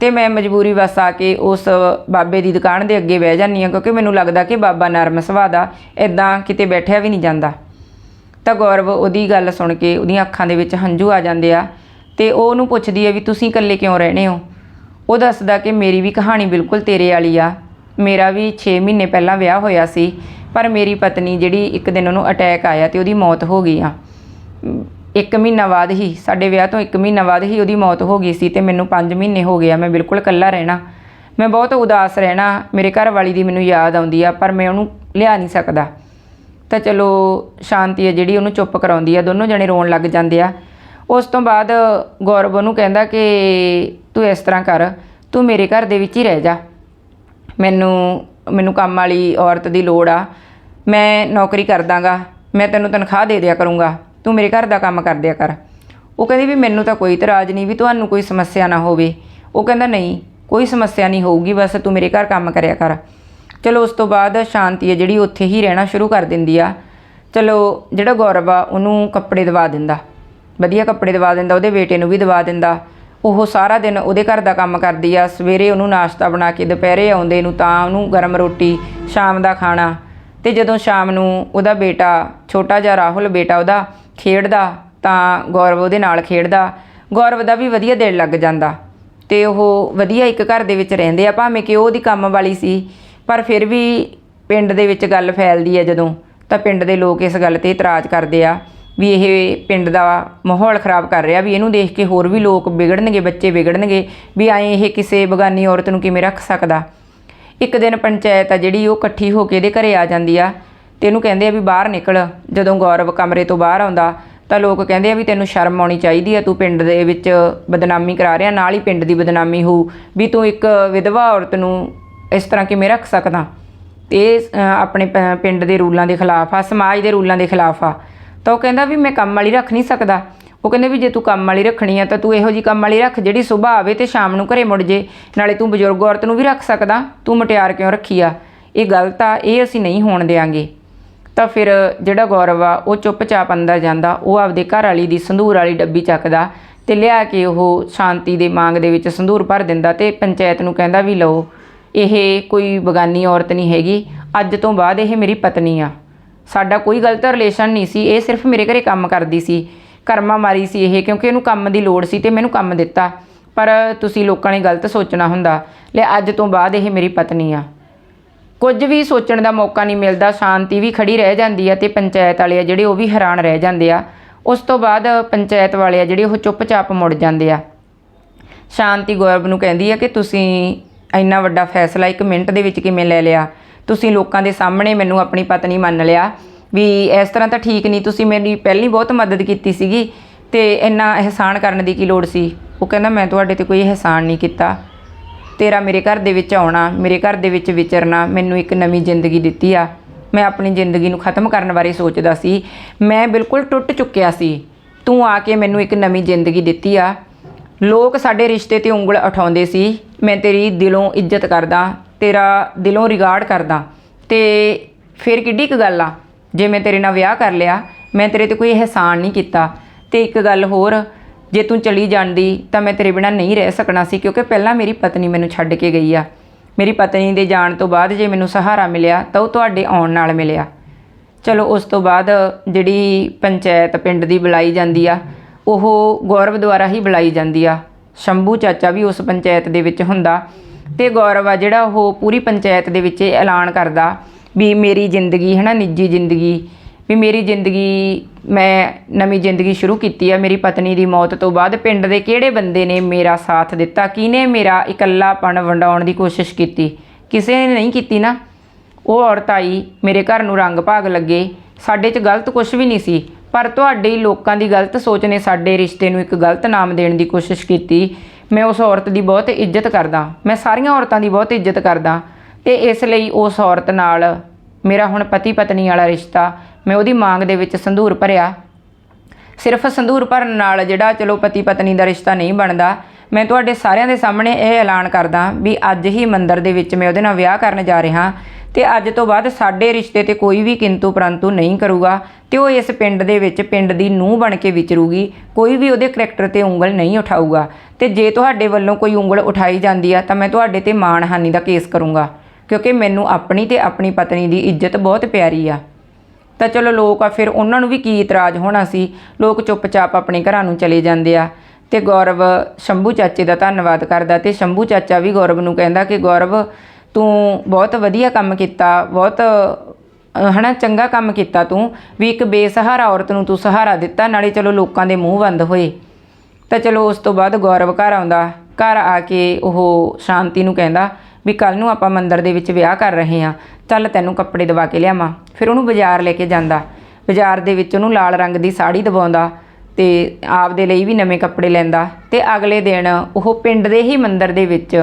A: ਤੇ ਮੈਂ ਮਜਬੂਰੀ ਵਸ ਆ ਕੇ ਉਸ ਬਾਬੇ ਦੀ ਦੁਕਾਨ ਦੇ ਅੱਗੇ ਬਹਿ ਜਾਂਦੀ ਹਾਂ ਕਿਉਂਕਿ ਮੈਨੂੰ ਲੱਗਦਾ ਕਿ ਬਾਬਾ ਨਰਮ ਸੁਭਾਅ ਦਾ ਇਦਾਂ ਕਿਤੇ ਬੈਠਿਆ ਵੀ ਨਹੀਂ ਜਾਂਦਾ। ਤਾਂ ਗੌਰਵ ਉਹਦੀ ਗੱਲ ਸੁਣ ਕੇ ਉਹਦੀਆਂ ਅੱਖਾਂ ਦੇ ਵਿੱਚ ਹੰਝੂ ਆ ਜਾਂਦੇ ਆ ਤੇ ਉਹ ਉਹਨੂੰ ਪੁੱਛਦੀ ਹੈ ਵੀ ਤੁਸੀਂ ਇਕੱਲੇ ਕਿਉਂ ਰਹਿਣੇ ਹੋ? ਉਹ ਦੱਸਦਾ ਕਿ ਮੇਰੀ ਵੀ ਕਹਾਣੀ ਬਿਲਕੁਲ ਤੇਰੇ ਵਾਲੀ ਆ। ਮੇਰਾ ਵੀ 6 ਮਹੀਨੇ ਪਹਿਲਾਂ ਵਿਆਹ ਹੋਇਆ ਸੀ, ਪਰ ਮੇਰੀ ਪਤਨੀ ਜਿਹੜੀ ਇੱਕ ਦਿਨ ਉਹਨੂੰ ਅਟੈਕ ਆਇਆ ਤੇ ਉਹਦੀ ਮੌਤ ਹੋ ਗਈ ਆ। ਇੱਕ ਮਹੀਨਾ ਬਾਅਦ ਹੀ, ਸਾਡੇ ਵਿਆਹ ਤੋਂ ਇੱਕ ਮਹੀਨਾ ਬਾਅਦ ਹੀ ਉਹਦੀ ਮੌਤ ਹੋ ਗਈ ਸੀ ਤੇ ਮੈਨੂੰ 5 ਮਹੀਨੇ ਹੋ ਗਏ ਆ, ਮੈਂ ਬਿਲਕੁਲ ਇਕੱਲਾ ਰਹਿਣਾ। ਮੈਂ ਬਹੁਤ ਉਦਾਸ ਰਹਿਣਾ, ਮੇਰੇ ਘਰ ਵਾਲੀ ਦੀ ਮੈਨੂੰ ਯਾਦ ਆਉਂਦੀ ਆ, ਪਰ ਮੈਂ ਉਹਨੂੰ ਲਿਆ ਨਹੀਂ ਸਕਦਾ। ਤਾਂ ਚਲੋ, ਸ਼ਾਂਤੀ ਹੈ ਜਿਹੜੀ ਉਹਨੂੰ ਚੁੱਪ ਕਰਾਉਂਦੀ ਆ, ਦੋਨੋਂ ਜਣੇ ਰੋਣ ਲੱਗ ਜਾਂਦੇ ਆ। ਉਸ ਤੋਂ ਬਾਅਦ ਗੌਰਵ ਉਹਨੂੰ ਕਹਿੰਦਾ ਕਿ ਤੂੰ ਇਸ ਤਰ੍ਹਾਂ ਕਰ, ਤੂੰ ਮੇਰੇ ਘਰ ਦੇ ਵਿੱਚ ਹੀ ਰਹਿ ਜਾ। ਮੈਨੂੰ ਮੈਨੂੰ ਕੰਮ ਵਾਲੀ ਔਰਤ ਦੀ ਲੋੜ ਆ। ਮੈਂ ਨੌਕਰੀ ਕਰ ਦਾਂਗਾ ਮੈਂ ਤੈਨੂੰ ਤਨਖਾਹ ਦੇ ਦਿਆ ਕਰੂੰਗਾ। ਤੂੰ ਮੇਰੇ ਘਰ ਦਾ ਕੰਮ ਕਰ ਦਿਆ ਕਰ। ਉਹ ਕਹਿੰਦੀ ਵੀ ਮੈਨੂੰ ਤਾਂ ਕੋਈ ਇਤਰਾਜ਼ ਨਹੀਂ ਵੀ ਤੁਹਾਨੂੰ ਕੋਈ ਸਮੱਸਿਆ ਨਾ ਹੋਵੇ। ਉਹ ਕਹਿੰਦਾ, ਨਹੀਂ, ਕੋਈ ਸਮੱਸਿਆ ਨਹੀਂ ਹੋਊਗੀ, ਬਸ ਤੂੰ ਮੇਰੇ ਘਰ ਕੰਮ ਕਰਿਆ ਕਰ। ਚਲੋ, ਉਸ ਤੋਂ ਬਾਅਦ ਸ਼ਾਂਤੀ ਹੈ ਜਿਹੜੀ ਉੱਥੇ ਹੀ ਰਹਿਣਾ ਸ਼ੁਰੂ ਕਰ ਦਿੰਦੀ ਆ। ਚਲੋ, ਜਿਹੜਾ ਗੌਰਵ ਆ, ਉਹਨੂੰ ਕੱਪੜੇ ਦਵਾ ਦਿੰਦਾ। ਵਧੀਆ ਕੱਪੜੇ ਦਵਾ ਦਿੰਦਾ, ਉਹਦੇ ਬੇਟੇ ਨੂੰ ਵੀ ਦਵਾ ਦਿੰਦਾ। ਉਹ ਸਾਰਾ ਦਿਨ ਉਹਦੇ ਘਰ ਦਾ ਕੰਮ ਕਰਦੀ ਆ। ਸਵੇਰੇ ਉਹਨੂੰ ਨਾਸ਼ਤਾ ਬਣਾ ਕੇ, ਦੁਪਹਿਰੇ ਆਉਂਦੇ ਨੂੰ ਤਾਂ ਉਹਨੂੰ ਗਰਮ ਰੋਟੀ, ਸ਼ਾਮ ਦਾ ਖਾਣਾ ਤੇ ਜਦੋਂ ਸ਼ਾਮ ਨੂੰ ਉਹਦਾ ਬੇਟਾ, ਛੋਟਾ ਜਿਹਾ ਰਾਹੁਲ ਬੇਟਾ ਉਹਦਾ ਖੇਡਦਾ ਤਾਂ ਗੌਰਵ ਉਹਦੇ ਨਾਲ ਖੇਡਦਾ। ਗੌਰਵ ਦਾ ਵੀ ਵਧੀਆ ਦਿਲ ਲੱਗ ਜਾਂਦਾ ਤੇ ਉਹ ਵਧੀਆ ਇੱਕ ਘਰ ਦੇ ਵਿੱਚ ਰਹਿੰਦੇ ਆ, ਭਾਵੇਂ ਕਿ ਉਹ ਉਹਦੀ ਕੰਮ ਵਾਲੀ ਸੀ, ਪਰ ਫਿਰ ਵੀ ਪਿੰਡ ਦੇ ਵਿੱਚ ਗੱਲ ਫੈਲਦੀ ਹੈ ਜਦੋਂ ਤਾਂ ਪਿੰਡ ਦੇ ਲੋਕ ਇਸ ਗੱਲ ਤੇ ਇਤਰਾਜ਼ ਕਰਦੇ ਆ। ਵੀ ਇਹ ਪਿੰਡ ਦਾ ਮਾਹੌਲ ਖਰਾਬ ਕਰ ਰਿਹਾ, ਵੀ ਇਹਨੂੰ ਦੇਖ ਕੇ ਹੋਰ ਵੀ ਲੋਕ ਵਿਗੜਨਗੇ, ਬੱਚੇ ਵਿਗੜਨਗੇ, ਵੀ ਐਂ ਇਹ ਕਿਸੇ ਬਗਾਨੀ ਔਰਤ ਨੂੰ ਕਿਵੇਂ ਰੱਖ ਸਕਦਾ। ਇੱਕ ਦਿਨ ਪੰਚਾਇਤ ਆ ਜਿਹੜੀ, ਉਹ ਇਕੱਠੀ ਹੋ ਕੇ ਇਹਦੇ ਘਰੇ ਆ ਜਾਂਦੀ ਆ ਤੇ ਇਹਨੂੰ ਕਹਿੰਦੇ ਆ ਵੀ ਬਾਹਰ ਨਿਕਲ, ਜਦੋਂ ਗੌਰਵ ਕਮਰੇ ਤੋਂ ਬਾਹਰ ਆਉਂਦਾ, ਤਾਂ ਲੋਕ ਕਹਿੰਦੇ ਆ ਵੀ ਤੈਨੂੰ ਸ਼ਰਮ ਆਉਣੀ ਚਾਹੀਦੀ ਆ, ਤੂੰ ਪਿੰਡ ਦੇ ਵਿੱਚ ਬਦਨਾਮੀ ਕਰਾ ਰਿਹਾ, ਨਾਲ ਹੀ ਪਿੰਡ ਦੀ ਬਦਨਾਮੀ ਹੋਊ, ਵੀ ਤੂੰ ਇੱਕ ਵਿਧਵਾ ਔਰਤ ਨੂੰ ਇਸ ਤਰ੍ਹਾਂ ਕਿਵੇਂ ਰੱਖ ਸਕਦਾ। ਤੇ ਇਹ ਆਪਣੇ ਪ- ਪਿੰਡ ਦੇ ਰੂਲਾਂ ਦੇ ਖਿਲਾਫ ਆ, ਸਮਾਜ ਦੇ ਰੂਲਾਂ ਦੇ ਖਿਲਾਫ ਆ। ਤਾਂ ਉਹ ਕਹਿੰਦਾ ਵੀ ਮੈਂ ਕੰਮ ਵਾਲੀ ਰੱਖ ਨਹੀਂ ਸਕਦਾ। ਉਹ ਕਹਿੰਦੇ ਵੀ ਜੇ ਤੂੰ ਕੰਮ ਵਾਲੀ ਰੱਖਣੀ ਆ ਤਾਂ ਤੂੰ ਇਹੋ ਜੀ ਕੰਮ ਵਾਲੀ ਰੱਖ ਜਿਹੜੀ ਸਵੇਰ ਆਵੇ ਤੇ ਸ਼ਾਮ ਨੂੰ ਘਰੇ ਮੁੜ ਜੇ। ਨਾਲੇ ਤੂੰ ਬਜ਼ੁਰਗ ਔਰਤ ਨੂੰ ਵੀ ਰੱਖ ਸਕਦਾ। ਤੂੰ ਮਟਿਆਰ ਕਿਉਂ ਰੱਖੀ ਆ? ਇਹ ਗਲਤ ਆ ਇਹ ਅਸੀਂ ਨਹੀਂ ਹੋਣ ਦੇਾਂਗੇ ਤਾਂ ਫਿਰ ਜਿਹੜਾ ਗੌਰਵ ਆ, ਉਹ ਚੁੱਪਚਾਪ ਅੰਦਰ ਜਾਂਦਾ। ਉਹ ਆਪਦੇ ਘਰ ਵਾਲੀ ਦੀ ਸੰਧੂਰ ਵਾਲੀ ਡੱਬੀ ਚੱਕਦਾ ਤੇ ਲਿਆ ਕੇ ਉਹ ਸ਼ਾਂਤੀ ਦੇ ਮੰਗ ਦੇ ਵਿੱਚ ਸੰਧੂਰ ਭਰ ਦਿੰਦਾ ਤੇ ਪੰਚਾਇਤ ਨੂੰ ਕਹਿੰਦਾ ਵੀ ਲਓ, ਇਹ ਕੋਈ ਬਗਾਨੀ ਔਰਤ ਨਹੀਂ ਹੈਗੀ। ਅੱਜ ਤੋਂ ਬਾਅਦ ਇਹ ਮੇਰੀ ਪਤਨੀ ਆ। ਸਾਡਾ ਕੋਈ ਗਲਤ ਰਿਲੇਸ਼ਨ ਨਹੀਂ ਸੀ, ਇਹ ਸਿਰਫ ਮੇਰੇ ਘਰੇ ਕੰਮ ਕਰਦੀ ਸੀ, ਕਰਮਾ ਮਾਰੀ ਸੀ ਇਹ, ਕਿਉਂਕਿ ਇਹਨੂੰ ਕੰਮ ਦੀ ਲੋੜ ਸੀ ਤੇ ਮੈਨੂੰ ਕੰਮ ਦਿੱਤਾ। ਪਰ ਤੁਸੀਂ ਲੋਕਾਂ ਨੇ ਗਲਤ ਸੋਚਣਾ ਹੁੰਦਾ। ਲੈ, ਅੱਜ ਤੋਂ ਬਾਅਦ ਇਹ ਮੇਰੀ ਪਤਨੀ ਆ। ਕੁਝ ਵੀ ਸੋਚਣ ਦਾ ਮੌਕਾ ਨਹੀਂ ਮਿਲਦਾ, ਸ਼ਾਂਤੀ ਵੀ ਖੜੀ ਰਹਿ ਜਾਂਦੀ ਆ ਤੇ ਪੰਚਾਇਤ ਵਾਲੇ ਆ ਜਿਹੜੇ ਉਹ ਵੀ ਹੈਰਾਨ ਰਹਿ ਜਾਂਦੇ ਆ। ਉਸ ਤੋਂ ਬਾਅਦ ਪੰਚਾਇਤ ਵਾਲੇ ਆ ਜਿਹੜੇ ਉਹ ਚੁੱਪਚਾਪ ਮੁੜ ਜਾਂਦੇ ਆ। ਸ਼ਾਂਤੀ ਗੌਰਵ ਨੂੰ ਕਹਿੰਦੀ ਆ ਕਿ ਤੁਸੀਂ ਇੰਨਾ ਵੱਡਾ ਫੈਸਲਾ ਇੱਕ ਮਿੰਟ ਦੇ ਵਿੱਚ ਕਿਵੇਂ ਲੈ ਲਿਆ? ਤੁਸੀਂ ਲੋਕਾਂ ਦੇ ਸਾਹਮਣੇ ਮੈਨੂੰ ਆਪਣੀ ਪਤਨੀ ਮੰਨ ਲਿਆ ਵੀ ਇਸ ਤਰ੍ਹਾਂ ਤਾਂ ਠੀਕ ਨਹੀਂ, ਤੁਸੀਂ ਮੇਰੀ ਪਹਿਲੀ ਬਹੁਤ ਮਦਦ ਕੀਤੀ ਸੀਗੀ ਤੇ ਇੰਨਾ ਅਹਿਸਾਨ ਕਰਨ ਦੀ ਕੀ ਲੋੜ ਸੀ? ਉਹ ਕਹਿੰਦਾ, ਮੈਂ ਤੁਹਾਡੇ ਤੇ ਕੋਈ ਅਹਿਸਾਨ ਨਹੀਂ ਕੀਤਾ। ਤੇਰਾ ਮੇਰੇ ਘਰ ਦੇ ਵਿੱਚ ਆਉਣਾ, ਮੇਰੇ ਘਰ ਦੇ ਵਿੱਚ ਵਿਚਰਨਾ ਮੈਨੂੰ ਇੱਕ ਨਵੀਂ ਜ਼ਿੰਦਗੀ ਦਿੱਤੀ ਆ। ਮੈਂ ਆਪਣੀ ਜ਼ਿੰਦਗੀ ਨੂੰ ਖਤਮ ਕਰਨ ਬਾਰੇ ਸੋਚਦਾ ਸੀ। ਮੈਂ ਬਿਲਕੁਲ ਟੁੱਟ ਚੁੱਕਿਆ ਸੀ। ਤੂੰ ਆ ਕੇ ਮੈਨੂੰ ਇੱਕ ਨਵੀਂ ਜ਼ਿੰਦਗੀ ਦਿੱਤੀ ਆ। ਲੋਕ ਸਾਡੇ ਰਿਸ਼ਤੇ ਤੇ ਉਂਗਲ ਉਠਾਉਂਦੇ ਸੀ। ਮੈਂ ਤੇਰੀ ਦਿਲੋਂ ਇੱਜ਼ਤ ਕਰਦਾ। ਤੇਰਾ ਦਿਲੋਂ ਰਿਗਾਰਡ ਕਰਦਾ। ਤੇ ਫਿਰ ਕਿੱਡੀ ਕੁ ਗੱਲ ਆ, ਜੇ ਮੈਂ ਤੇਰੇ ਨਾਲ ਵਿਆਹ ਕਰ ਲਿਆ, ਮੈਂ ਤੇਰੇ ਤੇ ਕੋਈ ਅਹਿਸਾਨ ਨਹੀਂ ਕੀਤਾ। ਤੇ ਇੱਕ ਗੱਲ ਹੋਰ, ਜੇ ਤੂੰ ਚਲੀ ਜਾਂਦੀ, ਤਾਂ ਮੈਂ ਤੇਰੇ ਬਿਨਾਂ ਨਹੀਂ ਰਹਿ ਸਕਣਾ ਸੀ, ਕਿਉਂਕਿ ਪਹਿਲਾਂ ਮੇਰੀ ਪਤਨੀ ਮੈਨੂੰ ਛੱਡ ਕੇ ਗਈ ਆ। ਮੇਰੀ ਪਤਨੀ ਦੇ ਜਾਣ ਤੋਂ ਬਾਅਦ ਜੇ ਮੈਨੂੰ ਸਹਾਰਾ ਮਿਲਿਆ, ਤਾਂ ਉਹ ਤੁਹਾਡੇ ਆਉਣ ਨਾਲ ਮਿਲਿਆ। ਚਲੋ, ਉਸ ਤੋਂ ਬਾਅਦ ਜਿਹੜੀ ਪੰਚਾਇਤ ਪਿੰਡ ਦੀ ਬੁਲਾਈ ਜਾਂਦੀ ਆ, ਉਹ ਗੌਰਵ ਦੁਆਰਾ ਹੀ ਬੁਲਾਈ ਜਾਂਦੀ ਆ। ਸ਼ੰਭੂ ਚਾਚਾ ਵੀ ਉਸ ਪੰਚਾਇਤ ਦੇ ਵਿੱਚ ਹੁੰਦਾ। ਤੇ ਗੌਰਵ ਆ ਜਿਹੜਾ ਉਹ ਪੂਰੀ ਪੰਚਾਇਤ ਦੇ ਵਿੱਚ ਇਹ ਐਲਾਨ ਕਰਦਾ ਵੀ ਮੇਰੀ ਜ਼ਿੰਦਗੀ ਹੈ ਨਾ ਨਿੱਜੀ ਜ਼ਿੰਦਗੀ, ਵੀ ਮੇਰੀ ਜ਼ਿੰਦਗੀ, ਮੈਂ ਨਵੀਂ ਜ਼ਿੰਦਗੀ ਸ਼ੁਰੂ ਕੀਤੀ ਆ, ਮੇਰੀ ਪਤਨੀ ਦੀ ਮੌਤ ਤੋਂ ਬਾਅਦ ਪਿੰਡ ਦੇ ਕਿਹੜੇ ਬੰਦੇ ਨੇ ਮੇਰਾ ਸਾਥ ਦਿੱਤਾ, ਕਿਹਨੇ ਮੇਰਾ ਇਕੱਲਾਪਣ ਵੰਡਾਉਣ ਦੀ ਕੋਸ਼ਿਸ਼ ਕੀਤੀ? ਕਿਸੇ ਨੇ ਨਹੀਂ ਕੀਤੀ ਨਾ। ਉਹ ਔਰਤ ਆਈ, ਮੇਰੇ ਘਰ ਨੂੰ ਰੰਗ ਭਾਗ ਲੱਗੇ, ਸਾਡੇ 'ਚ ਗਲਤ ਕੁਝ ਵੀ ਨਹੀਂ ਸੀ, ਪਰ ਤੁਹਾਡੇ ਲੋਕਾਂ ਦੀ ਗਲਤ ਸੋਚ ਨੇ ਸਾਡੇ ਰਿਸ਼ਤੇ ਨੂੰ ਇੱਕ ਗਲਤ ਨਾਮ ਦੇਣ ਦੀ ਕੋਸ਼ਿਸ਼ ਕੀਤੀ। ਮੈਂ ਉਸ ਔਰਤ ਦੀ ਬਹੁਤ ਇੱਜ਼ਤ ਕਰਦਾ। ਮੈਂ ਸਾਰੀਆਂ ਔਰਤਾਂ ਦੀ ਬਹੁਤ ਇੱਜ਼ਤ ਕਰਦਾ। ਤੇ ਇਸ ਲਈ ਉਸ ਔਰਤ ਨਾਲ ਮੇਰਾ ਹੁਣ ਪਤੀ ਪਤਨੀ ਵਾਲਾ ਰਿਸ਼ਤਾ ਮੈਂ ਉਹਦੀ ਮੰਗ ਦੇ ਵਿੱਚ ਸੰਧੂਰ ਭਰਿਆ। ਸਿਰਫ ਸੰਧੂਰ ਭਰਨ ਨਾਲ ਜਿਹੜਾ ਚਲੋ ਪਤੀ ਪਤਨੀ ਦਾ ਰਿਸ਼ਤਾ ਨਹੀਂ ਬਣਦਾ, ਮੈਂ ਤੁਹਾਡੇ ਸਾਰਿਆਂ ਦੇ ਸਾਹਮਣੇ ਇਹ ਐਲਾਨ ਕਰਦਾ ਵੀ ਅੱਜ ਹੀ ਮੰਦਰ ਦੇ ਵਿੱਚ ਮੈਂ ਉਹਦੇ ਨਾਲ ਵਿਆਹ ਕਰਨ ਜਾ ਰਿਹਾ। ਤੇ ਅੱਜ ਤੋਂ ਬਾਅਦ ਸਾਡੇ ਰਿਸ਼ਤੇ ਤੇ ਕੋਈ ਵੀ ਕਿੰਤੂ ਪਰੰਤੂ ਨਹੀਂ ਕਰੂਗਾ ਤੇ ਉਹ ਇਸ ਪਿੰਡ ਦੇ ਵਿੱਚ ਪਿੰਡ ਦੀ ਨੂੰਹ ਬਣ ਕੇ ਵਿਚਰੂਗੀ, ਕੋਈ ਵੀ ਉਹਦੇ ਕਰੈਕਟਰ ਤੇ ਉਂਗਲ ਨਹੀਂ ਉਠਾਊਗਾ। ਤੇ ਜੇ ਤੁਹਾਡੇ ਵੱਲੋਂ ਕੋਈ ਉਂਗਲ ਉਠਾਈ ਜਾਂਦੀ ਆ ਤਾਂ ਮੈਂ ਤੁਹਾਡੇ ਤੇ ਮਾਣਹਾਨੀ ਦਾ ਕੇਸ ਕਰੂੰਗਾ, ਕਿਉਂਕਿ ਮੈਨੂੰ ਆਪਣੀ ਤੇ ਆਪਣੀ ਪਤਨੀ ਦੀ ਇੱਜ਼ਤ ਬਹੁਤ ਪਿਆਰੀ ਆ। ਤਾਂ ਚਲੋ ਲੋਕ ਆ, ਫਿਰ ਉਹਨਾਂ ਨੂੰ ਵੀ ਕੀ ਇਤਰਾਜ਼ ਹੋਣਾ ਸੀ? ਲੋਕ ਚੁੱਪਚਾਪ ਆਪਣੇ ਘਰਾਂ ਨੂੰ ਚਲੇ ਜਾਂਦੇ ਆ। ਤੇ ਗੌਰਵ ਸ਼ੰਭੂ ਚਾਚੇ ਦਾ ਧੰਨਵਾਦ ਕਰਦਾ ਤੇ ਸ਼ੰਭੂ ਚਾਚਾ ਵੀ ਗੌਰਵ ਨੂੰ ਕਹਿੰਦਾ ਕਿ ਗੌਰਵ ਤੂੰ ਬਹੁਤ ਵਧੀਆ ਕੰਮ ਕੀਤਾ ਬਹੁਤ ਅ, ਹਨਾ ਚੰਗਾ ਕੰਮ ਕੀਤਾ ਤੂੰ ਵੀ ਇੱਕ ਬੇਸਹਾਰਾ ਔਰਤ ਨੂੰ ਤੂੰ ਸਹਾਰਾ ਦਿੱਤਾ ਨਾਲੇ ਚਲੋ ਲੋਕਾਂ ਦੇ ਮੂੰਹ ਬੰਦ ਹੋਏ। ਤਾਂ ਚਲੋ ਉਸ ਤੋਂ ਬਾਅਦ ਗੌਰਵ ਘਰ ਆਉਂਦਾ ਘਰ ਆ ਕੇ ਉਹ ਸ਼ਾਂਤੀ ਨੂੰ ਕਹਿੰਦਾ ਵੀ ਕੱਲ ਨੂੰ ਆਪਾਂ ਮੰਦਰ ਦੇ ਵਿੱਚ ਵਿਆਹ ਕਰ ਰਹੇ ਹਾਂ ਚੱਲ ਤੈਨੂੰ ਕੱਪੜੇ ਦਵਾ ਕੇ ਲਿਆਵਾਂ। ਫਿਰ ਉਹਨੂੰ ਬਾਜ਼ਾਰ ਲੈ ਕੇ ਜਾਂਦਾ। ਬਾਜ਼ਾਰ ਦੇ ਵਿੱਚ ਉਹਨੂੰ ਲਾਲ ਰੰਗ ਦੀ ਸਾੜੀ ਦਵਾਉਂਦਾ ਤੇ ਆਪਦੇ ਲਈ ਵੀ ਨਵੇਂ ਕੱਪੜੇ ਲੈਂਦਾ ਤੇ ਅਗਲੇ ਦਿਨ ਉਹ ਪਿੰਡ ਦੇ ਹੀ ਮੰਦਰ ਦੇ ਵਿੱਚ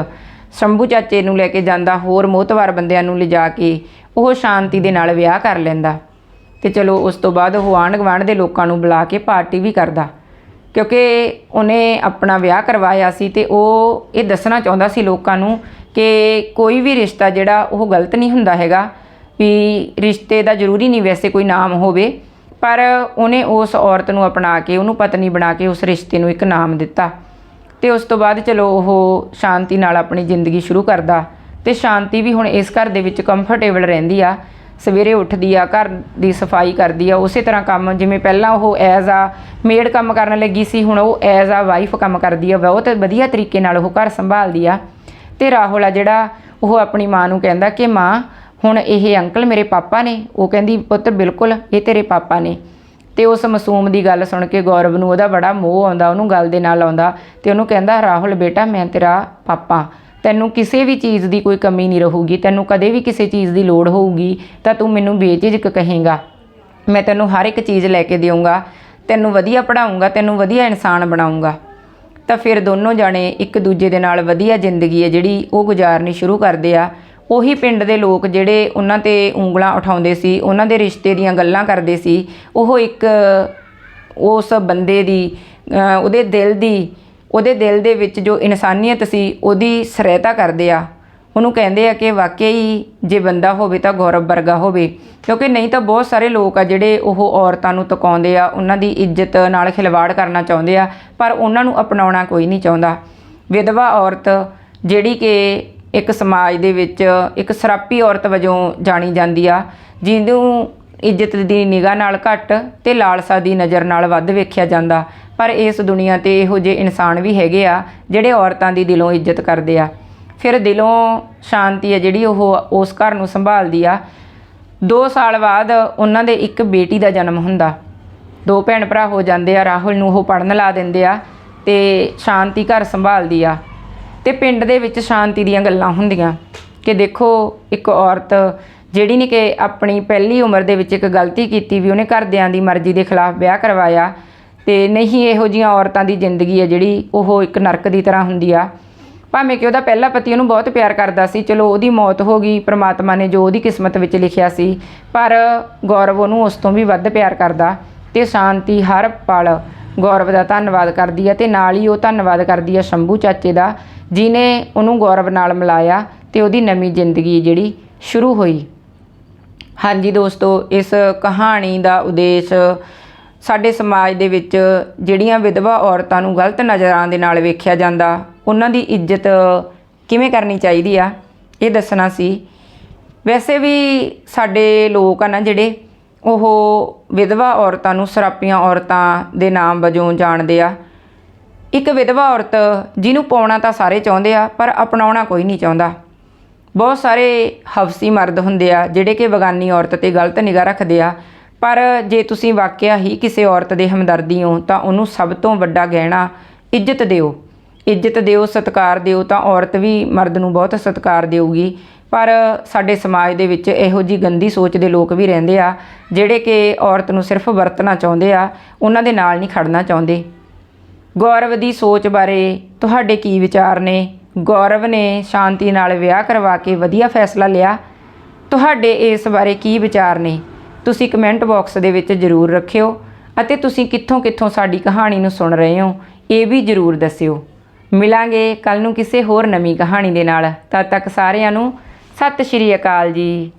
A: ਸ਼ੰਭੂ ਚਾਚੇ ਨੂੰ ਲੈ ਕੇ ਜਾਂਦਾ, ਹੋਰ ਮੋਹਤਵਾਰ ਬੰਦਿਆਂ ਨੂੰ ਲਿਜਾ ਕੇ ਉਹ ਸ਼ਾਂਤੀ ਦੇ ਨਾਲ ਵਿਆਹ ਕਰ ਲੈਂਦਾ। ਤੇ ਚਲੋ ਉਸ ਤੋਂ ਬਾਅਦ ਉਹ ਆਂਢ ਗੁਆਂਢ ਦੇ ਲੋਕਾਂ ਨੂੰ ਬੁਲਾ ਕੇ ਪਾਰਟੀ ਵੀ ਕਰਦਾ। ਕਿਉਂਕਿ ਉਹਨੇ ਆਪਣਾ ਵਿਆਹ ਕਰਵਾਇਆ ਸੀ ਤੇ ਉਹ ਇਹ ਦੱਸਣਾ ਚਾਹੁੰਦਾ ਸੀ ਲੋਕਾਂ ਨੂੰ ਕਿ ਕੋਈ ਵੀ ਰਿਸ਼ਤਾ ਜਿਹੜਾ ਉਹ ਗਲਤ ਨਹੀਂ ਹੁੰਦਾ ਹੈਗਾ, ਵੀ ਰਿਸ਼ਤੇ ਦਾ ਜ਼ਰੂਰੀ ਨਹੀਂ ਵੈਸੇ ਕੋਈ ਨਾਮ ਹੋਵੇ, ਪਰ ਉਹਨੇ ਉਸ ਔਰਤ ਨੂੰ ਅਪਣਾ ਕੇ, ਉਹਨੂੰ ਪਤਨੀ ਬਣਾ ਕੇ ਉਸ ਰਿਸ਼ਤੇ ਨੂੰ ਇੱਕ ਨਾਮ ਦਿੱਤਾ। ਤੇ ਉਸ ਤੋਂ ਬਾਅਦ ਚਲੋ ਉਹ ਸ਼ਾਂਤੀ ਨਾਲ ਆਪਣੀ ਜ਼ਿੰਦਗੀ ਸ਼ੁਰੂ ਕਰਦਾ ਤੇ ਸ਼ਾਂਤੀ ਵੀ ਹੁਣ ਇਸ ਘਰ ਦੇ ਵਿੱਚ ਕੰਫਰਟੇਬਲ ਰਹਿੰਦੀ ਆ। ਸਵੇਰੇ ਉੱਠਦੀ ਆ, ਘਰ ਦੀ ਸਫ਼ਾਈ ਕਰਦੀ ਆ, ਉਸੇ ਤਰ੍ਹਾਂ ਕੰਮ ਜਿਵੇਂ ਪਹਿਲਾਂ ਉਹ ਐਜ਼ ਆ ਮੇਡ ਕੰਮ ਕਰਨ ਲੱਗੀ ਸੀ, ਹੁਣ ਉਹ ਐਜ਼ ਆ ਵਾਈਫ ਕੰਮ ਕਰਦੀ ਆ ਬਹੁਤ ਵਧੀਆ ਤਰੀਕੇ ਨਾਲ ਉਹ ਘਰ ਸੰਭਾਲਦੀ ਆ। ਤੇ ਰਾਹੁਲ ਆ ਜਿਹੜਾ, ਉਹ ਆਪਣੀ ਮਾਂ ਨੂੰ ਕਹਿੰਦਾ ਕਿ ਮਾਂ, ਹੁਣ ਇਹ ਅੰਕਲ ਮੇਰੇ ਪਾਪਾ ਨੇ, ਉਹ ਕਹਿੰਦੀ, ਪੁੱਤ ਬਿਲਕੁਲ, ਇਹ ਤੇਰੇ ਪਾਪਾ ਨੇ। ਤੇ ਉਸ ਮਾਸੂਮ ਦੀ ਗੱਲ ਸੁਣ ਕੇ ਗੌਰਵ ਨੂੰ ਉਹਦਾ ਬੜਾ ਮੋਹ ਆਉਂਦਾ, ਉਹਨੂੰ ਗੱਲ ਦੇ ਨਾਲ ਆਉਂਦਾ ਤੇ ਉਹਨੂੰ ਕਹਿੰਦਾ, ਰਾਹੁਲ ਬੇਟਾ, ਮੈਂ ਤੇਰਾ ਪਾਪਾ। ਤੈਨੂੰ ਕਿਸੇ ਵੀ ਚੀਜ਼ ਦੀ ਕੋਈ ਕਮੀ ਨਹੀਂ ਰਹੂਗੀ, ਤੈਨੂੰ ਕਦੇ ਵੀ ਕਿਸੇ ਚੀਜ਼ ਦੀ ਲੋੜ ਹੋਊਗੀ, ਤਾਂ ਤੂੰ ਮੈਨੂੰ ਬੇਝਿਜਕ ਕਹੇਂਗਾ। ਮੈਂ ਤੈਨੂੰ ਹਰ ਇੱਕ ਚੀਜ਼ ਲੈ ਕੇ ਦੇਵਾਂਗਾ ਤੈਨੂੰ ਵਧੀਆ ਪੜਾਉਂਗਾ ਤੈਨੂੰ ਵਧੀਆ ਇਨਸਾਨ ਬਣਾਉਂਗਾ ਤਾਂ ਫਿਰ ਦੋਨੋਂ ਜਾਣੇ ਇੱਕ ਦੂਜੇ ਦੇ ਨਾਲ ਵਧੀਆ ਜ਼ਿੰਦਗੀ ਹੈ ਜਿਹੜੀ ਉਹ ਗੁਜ਼ਾਰਨੀ ਸ਼ੁਰੂ ਕਰਦੇ ਆ। ਉਹੀ ਪਿੰਡ ਦੇ ਲੋਕ ਜਿਹੜੇ ਉਹਨਾਂ ਤੇ ਉਂਗਲਾਂ ਉਠਾਉਂਦੇ ਸੀ, ਉਹਨਾਂ ਦੇ ਰਿਸ਼ਤੇ ਦੀਆਂ ਗੱਲਾਂ ਕਰਦੇ ਸੀ, ਉਹ ਇੱਕ ਉਸ ਬੰਦੇ ਦੀ ਉਹਦੇ ਦਿਲ ਦੀ, ਉਹਦੇ ਦਿਲ ਦੇ ਵਿੱਚ ਜੋ ਇਨਸਾਨੀਅਤ ਸੀ, ਉਹਦੀ ਸਹਾਇਤਾ ਕਰਦੇ ਆ। ਉਹਨੂੰ ਕਹਿੰਦੇ ਆ ਕਿ ਵਾਕਈ ਜੇ ਬੰਦਾ ਹੋਵੇ ਤਾਂ ਗੌਰਵ ਵਰਗਾ ਹੋਵੇ, ਕਿਉਂਕਿ ਨਹੀਂ ਤਾਂ ਬਹੁਤ ਸਾਰੇ ਲੋਕ ਆ ਜਿਹੜੇ ਉਹ ਔਰਤਾਂ ਨੂੰ ਤਕਾਉਂਦੇ ਆ, ਉਹਨਾਂ ਦੀ ਇੱਜ਼ਤ ਨਾਲ ਖਿਲਵਾੜ ਕਰਨਾ ਚਾਹੁੰਦੇ ਆ, ਪਰ ਉਹਨਾਂ ਨੂੰ ਅਪਣਾਉਣਾ ਕੋਈ ਨਹੀਂ ਚਾਹੁੰਦਾ। ਵਿਧਵਾ ਔਰਤ ਜਿਹੜੀ ਕਿ ਇੱਕ ਸਮਾਜ ਦੇ ਵਿੱਚ ਇੱਕ ਸਰਾਪੀ ਔਰਤ ਵਜੋਂ ਜਾਣੀ ਜਾਂਦੀ ਆ, ਜਿਹਨੂੰ ਇੱਜ਼ਤ ਦੀ ਨਿਗਾਹ ਨਾਲ ਘੱਟ ਤੇ ਲਾਲਸਾ ਦੀ ਨਜ਼ਰ ਨਾਲ ਵੱਧ ਵੇਖਿਆ ਜਾਂਦਾ। ਪਰ ਇਸ ਦੁਨੀਆ ਤੇ ਇਹੋ ਜਿਹੇ ਇਨਸਾਨ ਵੀ ਹੈਗੇ ਆ, ਜਿਹੜੇ ਔਰਤਾਂ ਦੀ ਦਿਲੋਂ ਇੱਜ਼ਤ ਕਰਦੇ ਆ। ਫਿਰ ਦਿਲੋਂ ਸ਼ਾਂਤੀ ਆ ਜਿਹੜੀ ਉਹ ਉਸ ਘਰ ਨੂੰ ਸੰਭਾਲਦੀ ਆ। 2 ਸਾਲ ਬਾਅਦ ਉਹਨਾਂ ਦੇ ਇੱਕ ਬੇਟੀ ਦਾ ਜਨਮ ਹੁੰਦਾ। ਦੋ ਭੈਣ ਭਰਾ ਹੋ ਜਾਂਦੇ ਆ, ਰਾਹੁਲ ਨੂੰ ਉਹ ਪੜਨ ਲਾ ਦਿੰਦੇ ਆ ਤੇ ਸ਼ਾਂਤੀ ਘਰ ਸੰਭਾਲਦੀ ਆ। ਤੇ ਪਿੰਡ ਦੇ ਵਿੱਚ ਸ਼ਾਂਤੀ ਦੀਆਂ ਗੱਲਾਂ ਹੁੰਦੀਆਂ। ਕਿ ਦੇਖੋ, ਇੱਕ ਔਰਤ ਜਿਹੜੀ ਨੇ ਕਿ ਆਪਣੀ ਪਹਿਲੀ ਉਮਰ ਦੇ ਵਿੱਚ ਇੱਕ ਗਲਤੀ ਕੀਤੀ ਵੀ ਉਹਨੇ ਘਰਦਿਆਂ ਦੀ ਮਰਜ਼ੀ ਦੇ ਖਿਲਾਫ ਵਿਆਹ ਕਰਵਾਇਆ ਤੇ ਨਹੀਂ ਇਹੋ ਜੀਆਂ ਔਰਤਾਂ ਦੀ ਜ਼ਿੰਦਗੀ ਹੈ ਜਿਹੜੀ ਉਹ ਇੱਕ ਨਰਕ ਦੀ ਤਰ੍ਹਾਂ ਹੁੰਦੀ ਆ। ਭਾਵੇਂ ਕਿ ਉਹਦਾ ਪਹਿਲਾ ਪਤੀ ਉਹਨੂੰ ਬਹੁਤ ਪਿਆਰ ਕਰਦਾ ਸੀ, ਚਲੋ ਉਹਦੀ ਮੌਤ ਹੋ ਗਈ, ਪ੍ਰਮਾਤਮਾ ਨੇ ਜੋ ਉਹਦੀ ਕਿਸਮਤ ਵਿੱਚ ਲਿਖਿਆ ਸੀ, ਪਰ ਗੌਰਵ ਉਹਨੂੰ ਉਸ ਤੋਂ ਵੀ ਵੱਧ ਪਿਆਰ ਕਰਦਾ ਤੇ ਸ਼ਾਂਤੀ ਹਰ ਪਲ ਗੌਰਵ ਦਾ ਧੰਨਵਾਦ ਕਰਦੀ ਹੈ ਤੇ ਨਾਲ ਹੀ ਉਹ ਧੰਨਵਾਦ ਕਰਦੀ ਹੈ ਸ਼ੰਭੂ ਚਾਚੇ ਦਾ ਜਿਨੇ ਉਹਨੂੰ ਗੌਰਵ ਨਾਲ ਮਿਲਾਇਆ ਤੇ ਉਹਦੀ ਨਵੀਂ ਜ਼ਿੰਦਗੀ ਜਿਹੜੀ ਸ਼ੁਰੂ ਹੋਈ। ਹਾਂਜੀ ਦੋਸਤੋ, ਇਸ ਕਹਾਣੀ ਦਾ ਉਦੇਸ਼ ਸਾਡੇ ਸਮਾਜ ਦੇ ਵਿੱਚ ਜਿਹੜੀਆਂ ਵਿਧਵਾ ਔਰਤਾਂ ਨੂੰ ਗਲਤ ਨਜ਼ਰਾਂ ਦੇ ਨਾਲ ਵੇਖਿਆ ਜਾਂਦਾ, ਉਹਨਾਂ ਦੀ ਇੱਜ਼ਤ ਕਿਵੇਂ ਕਰਨੀ ਚਾਹੀਦੀ ਆ? ਇਹ ਦੱਸਣਾ ਸੀ। ਵੈਸੇ ਵੀ ਸਾਡੇ ਲੋਕ ਆ ਨਾ ਜਿਹੜੇ, ਉਹ ਵਿਧਵਾ ਔਰਤਾਂ ਨੂੰ ਸਰਾਪੀਆਂ ਔਰਤਾਂ ਦੇ ਨਾਮ ਵਜੋਂ ਜਾਣਦੇ ਆ। ਇੱਕ ਵਿਧਵਾ ਔਰਤ ਜਿਹਨੂੰ ਪਾਉਣਾ ਤਾਂ ਸਾਰੇ ਚਾਹੁੰਦੇ ਆ, ਪਰ ਅਪਣਾਉਣਾ ਕੋਈ ਨਹੀਂ ਚਾਹੁੰਦਾ। ਬਹੁਤ ਸਾਰੇ ਹਵਸੀ ਮਰਦ ਹੁੰਦੇ ਆ, ਜਿਹੜੇ ਕਿ ਬਗਾਨੀ ਔਰਤ ਤੇ ਗਲਤ ਨਿਗਾਹ ਰੱਖਦੇ ਆ। ਪਰ ਜੇ ਤੁਸੀਂ ਵਾਕਿਆ ਹੀ ਕਿਸੇ ਔਰਤ ਦੇ ਹਮਦਰਦੀ ਹੋ, ਤਾਂ ਉਹਨੂੰ ਸਭ ਤੋਂ ਵੱਡਾ ਗਹਿਣਾ ਇੱਜ਼ਤ ਦਿਓ। ਇੱਜ਼ਤ ਦਿਓ, ਸਤਿਕਾਰ ਦਿਓ, ਤਾਂ ਔਰਤ ਵੀ ਮਰਦ ਨੂੰ ਬਹੁਤ ਸਤਿਕਾਰ ਦੇਊਗੀ। ਪਰ ਸਾਡੇ ਸਮਾਜ ਦੇ ਵਿੱਚ ਇਹੋ ਜੀ ਗੰਦੀ ਸੋਚ ਦੇ ਲੋਕ ਵੀ ਰਹਿੰਦੇ ਆ, ਜਿਹੜੇ ਕਿ ਔਰਤ ਨੂੰ ਸਿਰਫ ਵਰਤਣਾ ਚਾਹੁੰਦੇ ਆ, ਉਹਨਾਂ ਦੇ ਨਾਲ ਨਹੀਂ ਖੜਨਾ ਚਾਹੁੰਦੇ। ਗੌਰਵ ਦੀ ਸੋਚ ਬਾਰੇ ਤੁਹਾਡੇ ਕੀ ਵਿਚਾਰ ਨੇ? ਗੌਰਵ ਨੇ ਸ਼ਾਂਤੀ ਨਾਲ ਵਿਆਹ ਕਰਵਾ ਕੇ ਵਧੀਆ ਫੈਸਲਾ ਲਿਆ। ਤੁਹਾਡੇ ਇਸ ਬਾਰੇ ਕੀ ਵਿਚਾਰ ਨੇ? ਤੁਸੀਂ ਕਮੈਂਟ ਬਾਕਸ ਦੇ ਵਿੱਚ ਜ਼ਰੂਰ ਰੱਖਿਓ ਅਤੇ ਤੁਸੀਂ ਕਿੱਥੋਂ ਕਿੱਥੋਂ ਸਾਡੀ ਕਹਾਣੀ ਨੂੰ ਸੁਣ ਰਹੇ ਹੋ, ਇਹ ਵੀ ਜ਼ਰੂਰ ਦੱਸਿਓ। ਮਿਲਾਂਗੇ ਕੱਲ ਨੂੰ ਕਿਸੇ ਹੋਰ ਨਵੀਂ ਕਹਾਣੀ ਦੇ ਨਾਲ। ਤਦ ਤੱਕ ਸਾਰਿਆਂ ਨੂੰ ਸਤਿ ਸ਼੍ਰੀ ਅਕਾਲ ਜੀ।